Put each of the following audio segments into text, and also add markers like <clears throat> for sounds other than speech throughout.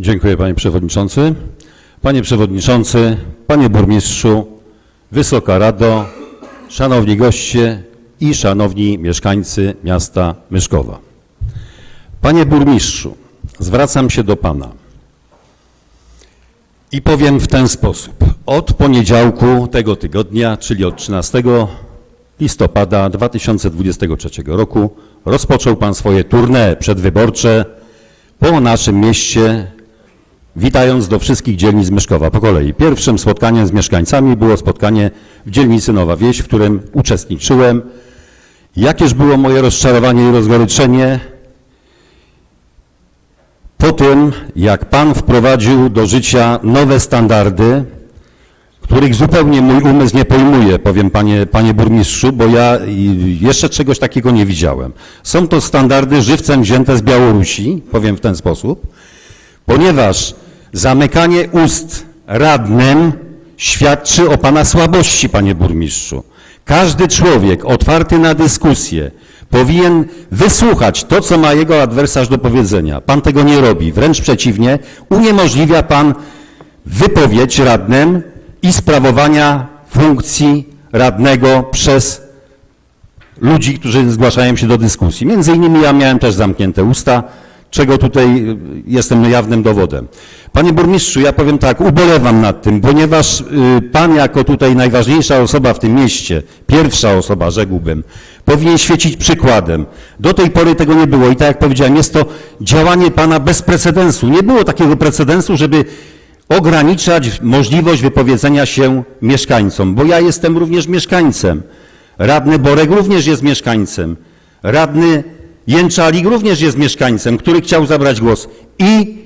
Dziękuję panie przewodniczący. Panie przewodniczący, panie burmistrzu, Wysoka Rado, szanowni goście i szanowni mieszkańcy miasta Myszkowa. Panie burmistrzu, zwracam się do pana i powiem w ten sposób. Od poniedziałku tego tygodnia, czyli od 13 listopada 2023 roku rozpoczął pan swoje tournée przedwyborcze po naszym mieście, witając do wszystkich dzielnic Myszkowa po kolei. Pierwszym spotkaniem z mieszkańcami było spotkanie w dzielnicy Nowa Wieś, w którym uczestniczyłem. Jakież było moje rozczarowanie i rozgoryczenie po tym, jak Pan wprowadził do życia nowe standardy, których zupełnie mój umysł nie pojmuje, powiem panie, panie burmistrzu, bo ja jeszcze czegoś takiego nie widziałem. Są to standardy żywcem wzięte z Białorusi, powiem w ten sposób, ponieważ zamykanie ust radnym świadczy o pana słabości, panie burmistrzu. Każdy człowiek otwarty na dyskusję powinien wysłuchać to, co ma jego adwersarz do powiedzenia. Pan tego nie robi, wręcz przeciwnie, uniemożliwia pan wypowiedź radnym i sprawowania funkcji radnego przez ludzi, którzy zgłaszają się do dyskusji. Między innymi ja miałem też zamknięte usta, czego tutaj jestem jawnym dowodem. Panie burmistrzu, ja powiem tak, ubolewam nad tym, ponieważ y, pan jako tutaj najważniejsza osoba w tym mieście, pierwsza osoba rzekłbym, powinien świecić przykładem. Do tej pory tego nie było i tak jak powiedziałem, jest to działanie pana bez precedensu. Nie było takiego precedensu, żeby ograniczać możliwość wypowiedzenia się mieszkańcom, bo ja jestem również mieszkańcem. Radny Borek również jest mieszkańcem. Radny Jęczalik również jest mieszkańcem, który chciał zabrać głos. I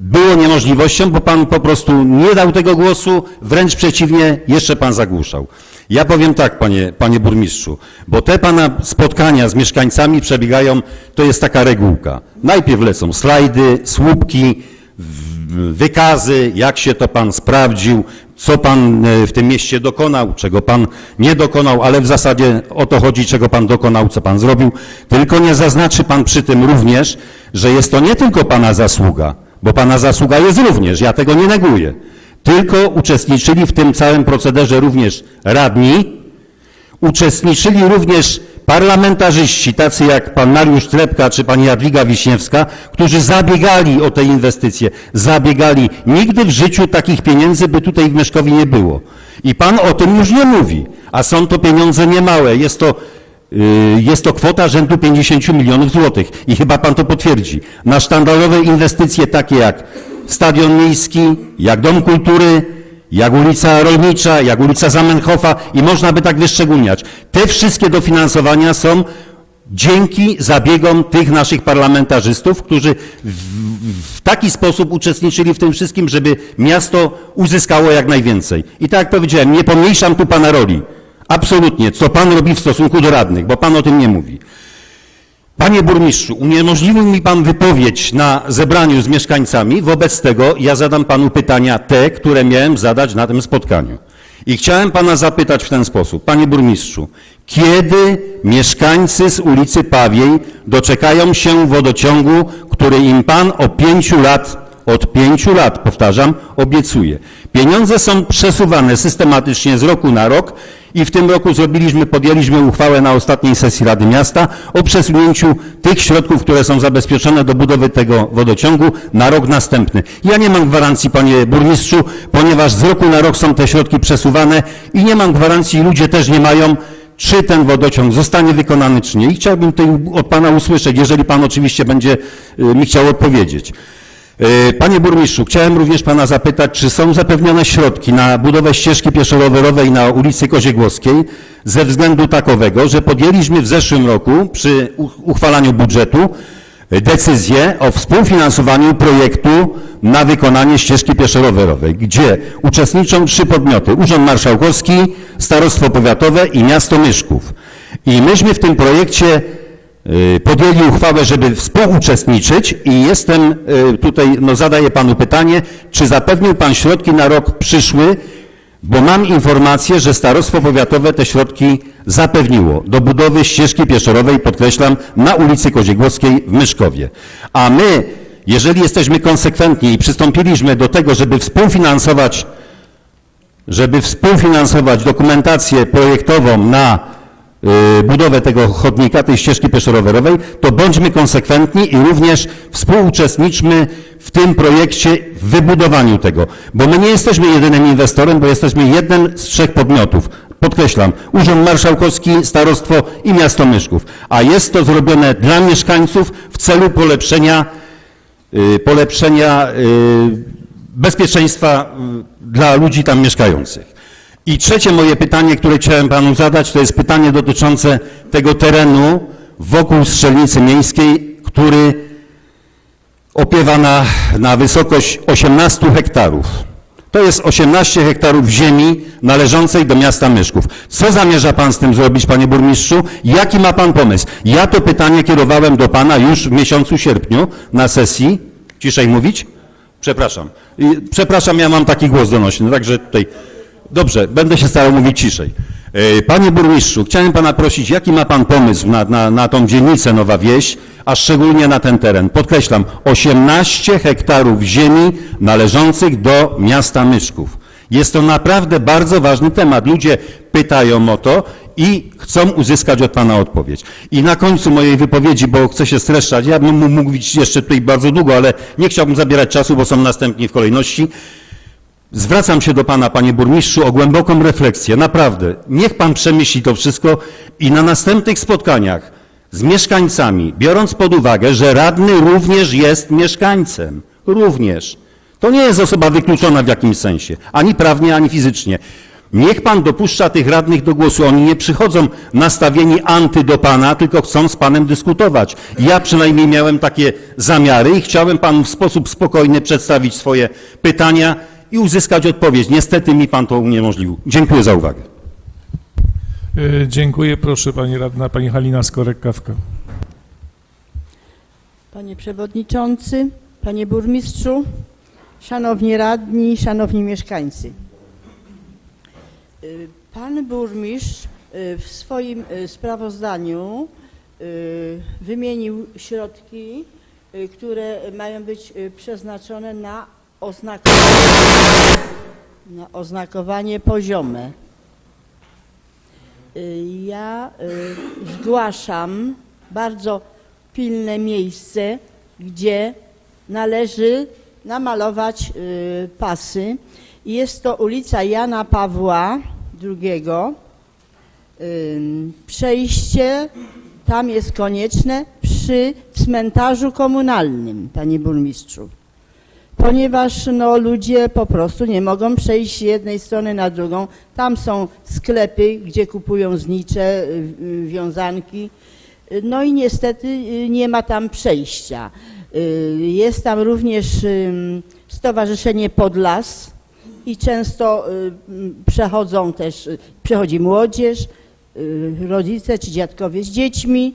było niemożliwością, bo pan po prostu nie dał tego głosu, wręcz przeciwnie, jeszcze pan zagłuszał. Ja powiem tak, panie, panie burmistrzu, bo te pana spotkania z mieszkańcami przebiegają, to jest taka regułka. Najpierw lecą slajdy, słupki, wykazy, jak się to pan sprawdził, co pan e, w tym mieście dokonał, czego pan nie dokonał, ale w zasadzie o to chodzi, czego pan dokonał, co pan zrobił. Tylko nie zaznaczy pan przy tym również, że jest to nie tylko pana zasługa, bo pana zasługa jest również, ja tego nie neguję. Tylko uczestniczyli w tym całym procederze również radni, uczestniczyli również parlamentarzyści, tacy jak pan Mariusz Trepka czy pani Jadwiga Wiśniewska, którzy zabiegali o te inwestycje, zabiegali. Nigdy w życiu takich pieniędzy by tutaj w Mieszkowi nie było. I pan o tym już nie mówi, a są to pieniądze niemałe. Jest to, yy, jest to kwota rzędu 50 milionów złotych i chyba pan to potwierdzi. Na sztandarowe inwestycje takie jak Stadion Miejski, jak Dom Kultury, jak ulica Rolnicza, jak ulica Zamenhofa i można by tak wyszczególniać. Te wszystkie dofinansowania są dzięki zabiegom tych naszych parlamentarzystów, którzy w, w taki sposób uczestniczyli w tym wszystkim, żeby miasto uzyskało jak najwięcej. I tak jak powiedziałem, nie pomniejszam tu pana roli. Absolutnie, co pan robi w stosunku do radnych, bo pan o tym nie mówi. Panie burmistrzu, uniemożliwił mi pan wypowiedź na zebraniu z mieszkańcami, wobec tego ja zadam panu pytania te, które miałem zadać na tym spotkaniu. I chciałem pana zapytać w ten sposób, panie burmistrzu, kiedy mieszkańcy z ulicy Pawiej doczekają się wodociągu, który im pan o pięciu lat, od pięciu lat, powtarzam, obiecuje. Pieniądze są przesuwane systematycznie z roku na rok i w tym roku zrobiliśmy, podjęliśmy uchwałę na ostatniej sesji Rady Miasta o przesunięciu tych środków, które są zabezpieczone do budowy tego wodociągu na rok następny. Ja nie mam gwarancji, panie burmistrzu, ponieważ z roku na rok są te środki przesuwane i nie mam gwarancji, ludzie też nie mają, czy ten wodociąg zostanie wykonany, czy nie. I chciałbym tutaj od pana usłyszeć, jeżeli pan oczywiście będzie y, mi chciał odpowiedzieć. E, Panie burmistrzu, chciałem również pana zapytać, czy są zapewnione środki na budowę ścieżki pieszo-rowerowej na ulicy Koziegłowskiej ze względu takowego, że podjęliśmy w zeszłym roku przy uchwalaniu budżetu decyzję o współfinansowaniu projektu na wykonanie ścieżki pieszo-rowerowej, gdzie uczestniczą trzy podmioty, Urząd Marszałkowski, Starostwo Powiatowe i Miasto Myszków. I myśmy w tym projekcie podjęli uchwałę, żeby współuczestniczyć i jestem y, tutaj, no zadaję panu pytanie, czy zapewnił pan środki na rok przyszły, bo mam informację, że Starostwo Powiatowe te środki zapewniło do budowy ścieżki pieszorowej, podkreślam, na ulicy Koziegłowskiej w Myszkowie. A my, jeżeli jesteśmy konsekwentni i przystąpiliśmy do tego, żeby współfinansować, żeby współfinansować dokumentację projektową na y, budowę tego chodnika, tej ścieżki pieszo-rowerowej, to bądźmy konsekwentni i również współuczestniczmy w tym projekcie, w wybudowaniu tego. Bo my nie jesteśmy jedynym inwestorem, bo jesteśmy jednym z trzech podmiotów. Podkreślam, Urząd Marszałkowski, Starostwo i Miasto Myszków. A jest to zrobione dla mieszkańców w celu polepszenia, y, polepszenia y, bezpieczeństwa y, dla ludzi tam mieszkających. I trzecie moje pytanie, które chciałem panu zadać, to jest pytanie dotyczące tego terenu wokół strzelnicy miejskiej, który opiewa na, na wysokość 18 hektarów. To jest 18 hektarów ziemi należącej do miasta Myszków. Co zamierza pan z tym zrobić, panie burmistrzu? Jaki ma pan pomysł? Ja to pytanie kierowałem do pana już w miesiącu sierpniu na sesji. Ciszej mówić? Przepraszam. Przepraszam, ja mam taki głos donośny, także tutaj... Dobrze, będę się starał mówić ciszej. E, Panie burmistrzu, chciałem pana prosić, jaki ma pan pomysł na, na, na tą dzielnicę Nowa Wieś, a szczególnie na ten teren? Podkreślam, 18 hektarów ziemi należących do miasta Myszków. Jest to naprawdę bardzo ważny temat. Ludzie pytają o to i chcą uzyskać od pana odpowiedź. I na końcu mojej wypowiedzi, bo chcę się streszczać, ja bym mógł mówić jeszcze tutaj bardzo długo, ale nie chciałbym zabierać czasu, bo są następni w kolejności. Zwracam się do Pana, Panie Burmistrzu, o głęboką refleksję. Naprawdę. Niech Pan przemyśli to wszystko i na następnych spotkaniach z mieszkańcami, biorąc pod uwagę, że radny również jest mieszkańcem. Również. To nie jest osoba wykluczona w jakimś sensie. Ani prawnie, ani fizycznie. Niech Pan dopuszcza tych radnych do głosu. Oni nie przychodzą nastawieni anty do Pana, tylko chcą z Panem dyskutować. Ja przynajmniej miałem takie zamiary i chciałem Panu w sposób spokojny przedstawić swoje pytania i uzyskać odpowiedź. Niestety mi Pan to uniemożliwił. Dziękuję za uwagę. Y, Dziękuję. Proszę Pani Radna, Pani Halina Skorek-Kawka. Panie Przewodniczący, Panie Burmistrzu, Szanowni Radni, Szanowni Mieszkańcy. Y, Pan Burmistrz y, w swoim sprawozdaniu wymienił środki, które mają być przeznaczone na oznakowanie, na oznakowanie poziome. Y, Ja y, zgłaszam bardzo pilne miejsce, gdzie należy namalować y, pasy. Jest to ulica Jana Pawła II. Przejście tam jest konieczne przy cmentarzu komunalnym, panie burmistrzu. Ponieważ no, ludzie po prostu nie mogą przejść z jednej strony na drugą. Tam są sklepy, gdzie kupują znicze, y, y, wiązanki. No i niestety y, nie ma tam przejścia. Jest tam również Stowarzyszenie Podlas i często przechodzą też, przechodzi młodzież, rodzice czy dziadkowie z dziećmi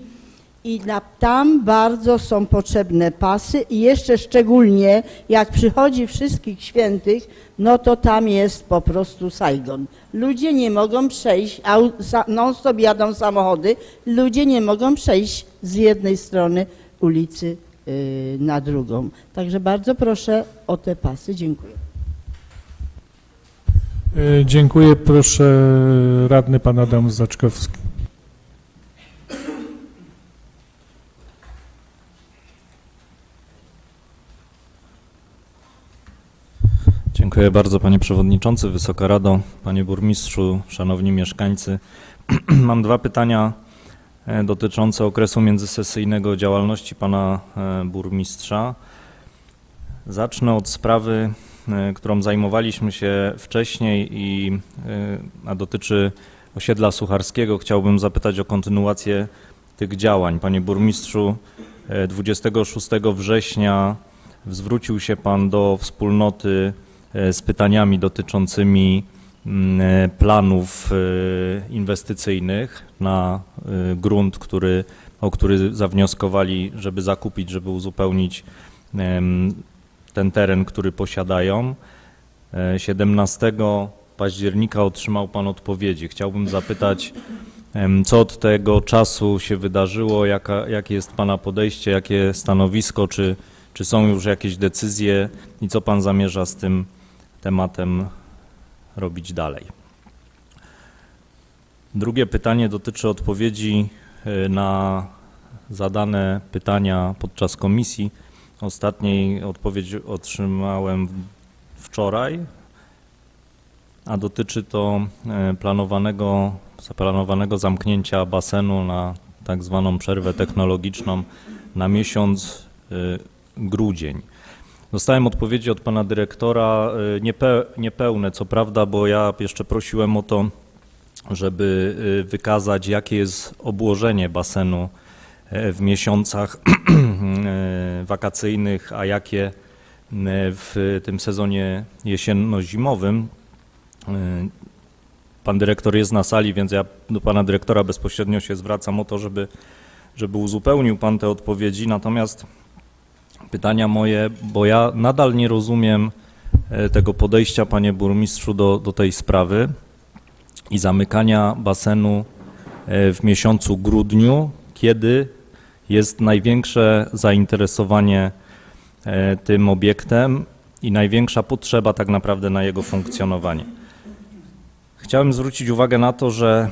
i na, tam bardzo są potrzebne pasy i jeszcze szczególnie jak przychodzi wszystkich świętych, no to tam jest po prostu Saigon. Ludzie nie mogą przejść, sa- non-stop jadą samochody, ludzie nie mogą przejść z jednej strony ulicy y, na drugą. Także bardzo proszę o te pasy. Dziękuję. Y, Dziękuję. Proszę Radny Pan Adam Zaczkowski. Dziękuję bardzo Panie Przewodniczący, Wysoka Rado, Panie Burmistrzu, Szanowni Mieszkańcy. <clears throat> Mam dwa pytania e, dotyczące okresu międzysesyjnego działalności Pana e, Burmistrza. Zacznę od sprawy, e, którą zajmowaliśmy się wcześniej, i, a dotyczy osiedla Sucharskiego. Chciałbym zapytać o kontynuację tych działań. Panie Burmistrzu, e, 26 września zwrócił się Pan do wspólnoty z pytaniami dotyczącymi mm, e, planów e, inwestycyjnych na e, grunt, który, o który zawnioskowali, żeby zakupić, żeby uzupełnić ten teren, który posiadają. E, 17 października otrzymał Pan odpowiedzi. Chciałbym zapytać, co od tego czasu się wydarzyło, jaka, jakie jest Pana podejście, jakie stanowisko, czy czy są już jakieś decyzje i co pan zamierza z tym tematem robić dalej. Drugie pytanie dotyczy odpowiedzi y, na zadane pytania podczas komisji. Ostatniej odpowiedź otrzymałem wczoraj, a dotyczy to e, planowanego, zaplanowanego zamknięcia basenu na tak zwaną przerwę technologiczną na miesiąc e, grudzień. Dostałem odpowiedzi od pana dyrektora, e, niepe, niepełne co prawda, bo ja jeszcze prosiłem o to, żeby e, wykazać, jakie jest obłożenie basenu e, w miesiącach <clears throat> e, wakacyjnych, a jakie e, w tym sezonie jesienno-zimowym. Pan dyrektor jest na sali, więc ja do pana dyrektora bezpośrednio się zwracam o to, żeby, żeby uzupełnił pan te odpowiedzi. Natomiast pytania moje, bo ja nadal nie rozumiem e, tego podejścia, panie burmistrzu, do, do tej sprawy i zamykania basenu e, w miesiącu grudniu, kiedy jest największe zainteresowanie e, tym obiektem i największa potrzeba tak naprawdę na jego funkcjonowanie. Chciałem zwrócić uwagę na to, że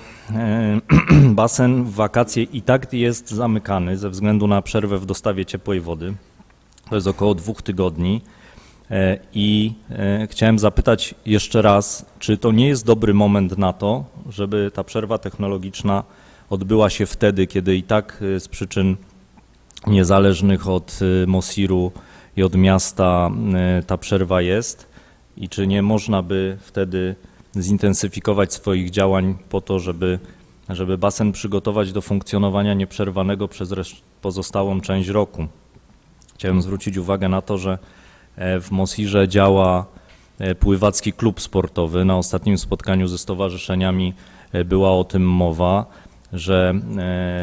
<clears throat> basen w wakacje i tak jest zamykany ze względu na przerwę w dostawie ciepłej wody. To jest około dwóch tygodni. E, I e, chciałem zapytać jeszcze raz, czy to nie jest dobry moment na to, żeby ta przerwa technologiczna odbyła się wtedy, kiedy i tak e, z przyczyn niezależnych od Mosiru i od miasta ta przerwa jest i czy nie można by wtedy zintensyfikować swoich działań po to, żeby, żeby basen przygotować do funkcjonowania nieprzerwanego przez pozostałą część roku. Chciałem zwrócić uwagę na to, że e, w Mosirze działa e, pływacki klub sportowy. Na ostatnim spotkaniu ze stowarzyszeniami e, była o tym mowa, że,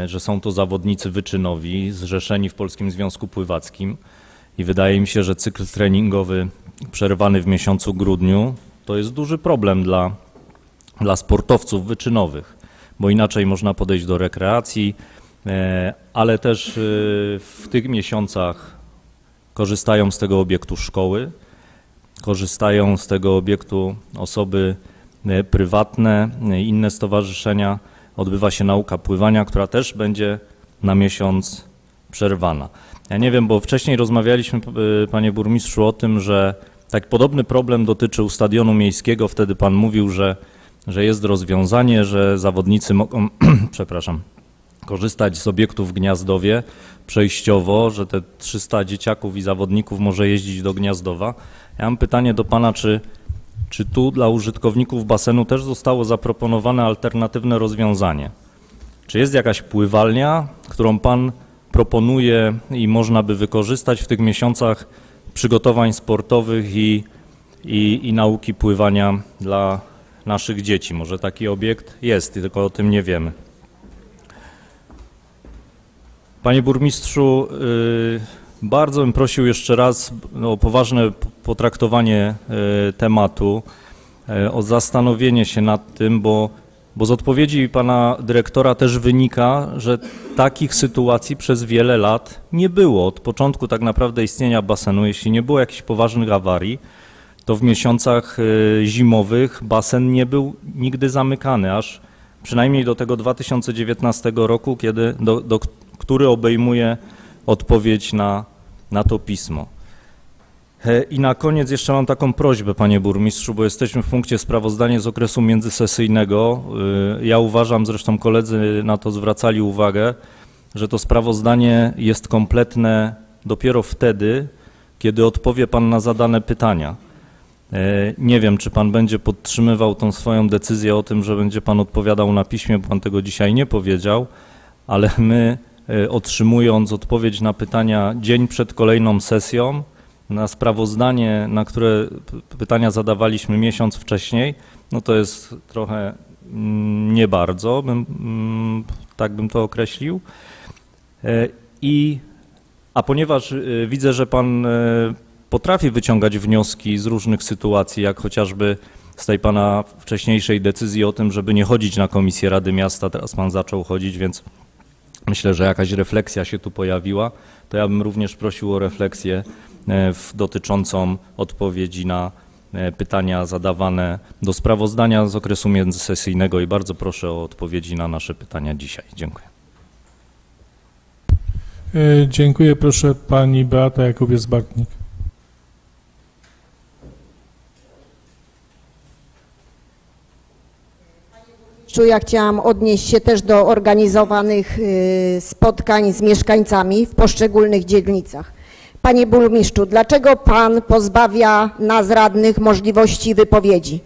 że są to zawodnicy wyczynowi, zrzeszeni w Polskim Związku Pływackim i wydaje mi się, że cykl treningowy przerwany w miesiącu grudniu to jest duży problem dla, dla sportowców wyczynowych, bo inaczej można podejść do rekreacji, ale też w tych miesiącach korzystają z tego obiektu szkoły, korzystają z tego obiektu osoby e, prywatne, e, inne stowarzyszenia. Odbywa się nauka pływania, która też będzie na miesiąc przerwana. Ja nie wiem, bo wcześniej rozmawialiśmy, e, panie burmistrzu, o tym, że tak podobny problem dotyczył stadionu miejskiego. Wtedy pan mówił, że, że jest rozwiązanie, że zawodnicy mogą, <clears throat> przepraszam, korzystać z obiektów w Gniazdowie przejściowo, że te 300 dzieciaków i zawodników może jeździć do Gniazdowa. Ja mam pytanie do pana, czy, czy tu dla użytkowników basenu też zostało zaproponowane alternatywne rozwiązanie? Czy jest jakaś pływalnia, którą pan proponuje i można by wykorzystać w tych miesiącach przygotowań sportowych i, i, i nauki pływania dla naszych dzieci? Może taki obiekt jest, tylko o tym nie wiemy. Panie burmistrzu, y, bardzo bym prosił jeszcze raz o poważne potraktowanie y, tematu, y, o zastanowienie się nad tym, bo, bo z odpowiedzi pana dyrektora też wynika, że takich sytuacji przez wiele lat nie było. Od początku tak naprawdę istnienia basenu, jeśli nie było jakichś poważnych awarii, to w miesiącach zimowych basen nie był nigdy zamykany, aż przynajmniej do tego 2019 roku, kiedy, do, do, który obejmuje odpowiedź na, na to pismo. E, I na koniec jeszcze mam taką prośbę, panie burmistrzu, bo jesteśmy w punkcie sprawozdania z okresu międzysesyjnego. Y, Ja uważam, zresztą koledzy na to zwracali uwagę, że to sprawozdanie jest kompletne dopiero wtedy, kiedy odpowie pan na zadane pytania. E, Nie wiem, czy pan będzie podtrzymywał tą swoją decyzję o tym, że będzie pan odpowiadał na piśmie, bo pan tego dzisiaj nie powiedział, ale my e, otrzymując odpowiedź na pytania dzień przed kolejną sesją, na sprawozdanie, na które pytania zadawaliśmy miesiąc wcześniej, no to jest trochę mm, nie bardzo, bym, mm, tak bym to określił. E, I, a ponieważ e, widzę, że pan e, potrafi wyciągać wnioski z różnych sytuacji, jak chociażby z tej pana wcześniejszej decyzji o tym, żeby nie chodzić na komisję Rady Miasta, teraz pan zaczął chodzić, więc myślę, że jakaś refleksja się tu pojawiła, to ja bym również prosił o refleksję e, dotyczącą odpowiedzi na e, pytania zadawane do sprawozdania z okresu międzysesyjnego i bardzo proszę o odpowiedzi na nasze pytania dzisiaj. Dziękuję. E, Dziękuję. Proszę pani Beata Jakubiec-Bartnik. Burmistrzu, Ja chciałam odnieść się też do organizowanych y, spotkań z mieszkańcami w poszczególnych dzielnicach. Panie burmistrzu, dlaczego pan pozbawia nas radnych możliwości wypowiedzi?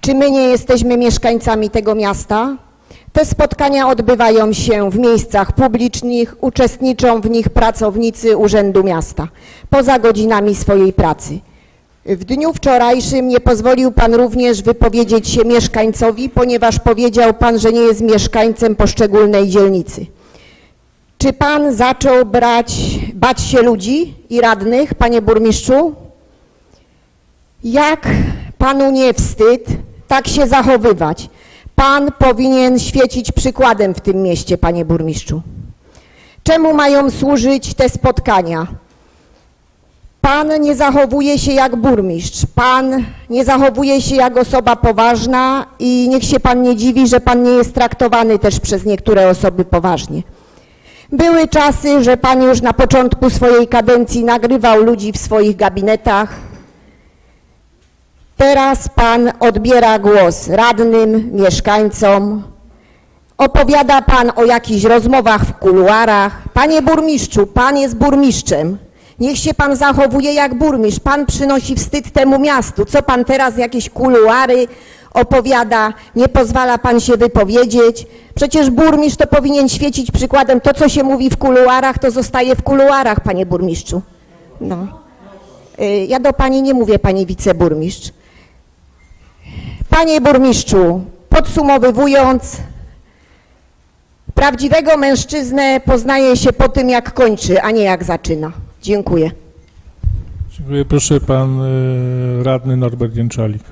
Czy my nie jesteśmy mieszkańcami tego miasta? Te spotkania odbywają się w miejscach publicznych, uczestniczą w nich pracownicy Urzędu Miasta, poza godzinami swojej pracy. W dniu wczorajszym nie pozwolił Pan również wypowiedzieć się mieszkańcowi, ponieważ powiedział Pan, że nie jest mieszkańcem poszczególnej dzielnicy. Czy Pan zaczął brać, bać się ludzi i radnych, Panie Burmistrzu? Jak Panu nie wstyd tak się zachowywać? Pan powinien świecić przykładem w tym mieście, Panie Burmistrzu. Czemu mają służyć te spotkania? Pan nie zachowuje się jak burmistrz, pan nie zachowuje się jak osoba poważna i niech się pan nie dziwi, że pan nie jest traktowany też przez niektóre osoby poważnie. Były czasy, że pan już na początku swojej kadencji nagrywał ludzi w swoich gabinetach. Teraz pan odbiera głos radnym, mieszkańcom. Opowiada pan o jakichś rozmowach w kuluarach. Panie burmistrzu, pan jest burmistrzem. Niech się pan zachowuje jak burmistrz. Pan przynosi wstyd temu miastu. Co pan teraz jakieś kuluary opowiada? Nie pozwala pan się wypowiedzieć. Przecież burmistrz to powinien świecić przykładem. To, co się mówi w kuluarach, to zostaje w kuluarach, panie burmistrzu. No. Y, Ja do pani nie mówię, pani wiceburmistrz. Panie burmistrzu, podsumowując, prawdziwego mężczyznę poznaje się po tym, jak kończy, a nie jak zaczyna. Dziękuję. Dziękuję. Proszę pan e, radny Norbert Jęczalik.